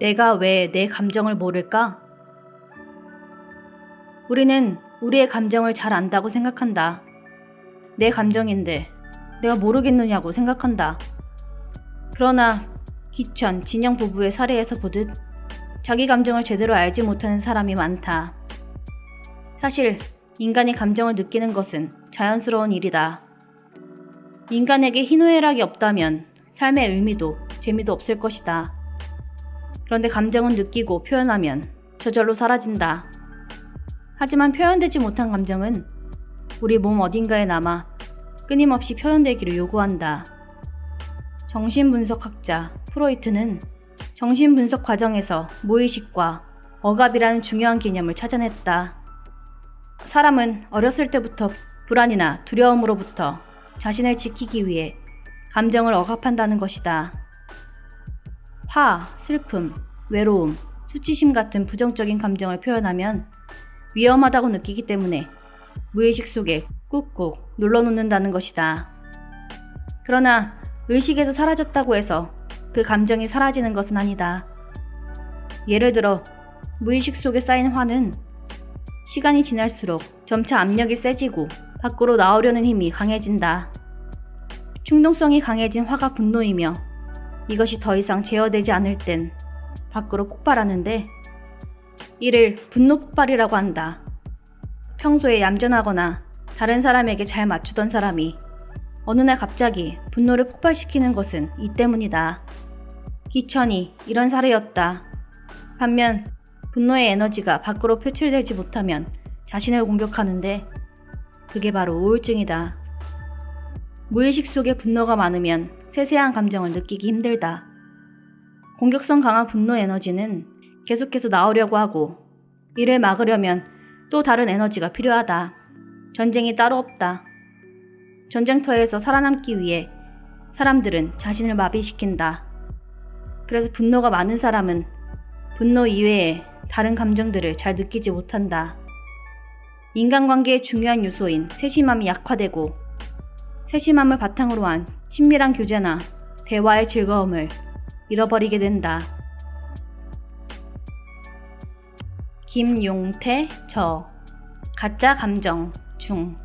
내가 왜 내 감정을 모를까? 우리는 우리의 감정을 잘 안다고 생각한다. 내 감정인데 내가 모르겠느냐고 생각한다. 그러나 기천, 진영 부부의 사례에서 보듯 자기 감정을 제대로 알지 못하는 사람이 많다. 사실 인간이 감정을 느끼는 것은 자연스러운 일이다. 인간에게 희노애락이 없다면 삶의 의미도 재미도 없을 것이다. 그런데 감정은 느끼고 표현하면 저절로 사라진다. 하지만 표현되지 못한 감정은 우리 몸 어딘가에 남아 끊임없이 표현되기를 요구한다. 정신분석학자 프로이트는 정신분석 과정에서 무의식과 억압이라는 중요한 개념을 찾아냈다. 사람은 어렸을 때부터 불안이나 두려움으로부터 자신을 지키기 위해 감정을 억압한다는 것이다. 화, 슬픔, 외로움, 수치심 같은 부정적인 감정을 표현하면 위험하다고 느끼기 때문에 무의식 속에 꾹꾹 눌러놓는다는 것이다. 그러나 의식에서 사라졌다고 해서 그 감정이 사라지는 것은 아니다. 예를 들어 무의식 속에 쌓인 화는 시간이 지날수록 점차 압력이 세지고 밖으로 나오려는 힘이 강해진다. 충동성이 강해진 화가 분노이며 이것이 더 이상 제어되지 않을 땐 밖으로 폭발하는데 이를 분노 폭발이라고 한다. 평소에 얌전하거나 다른 사람에게 잘 맞추던 사람이 어느 날 갑자기 분노를 폭발시키는 것은 이 때문이다. 기천이 이런 사례였다. 반면 분노의 에너지가 밖으로 표출되지 못하면 자신을 공격하는데 그게 바로 우울증이다. 무의식 속에 분노가 많으면 세세한 감정을 느끼기 힘들다. 공격성 강한 분노 에너지는 계속해서 나오려고 하고 이를 막으려면 또 다른 에너지가 필요하다. 전쟁이 따로 없다. 전쟁터에서 살아남기 위해 사람들은 자신을 마비시킨다. 그래서 분노가 많은 사람은 분노 이외에 다른 감정들을 잘 느끼지 못한다. 인간관계의 중요한 요소인 세심함이 약화되고 세심함을 바탕으로 한 친밀한 교제나 대화의 즐거움을 잃어버리게 된다. 김용태 저 가짜 감정 중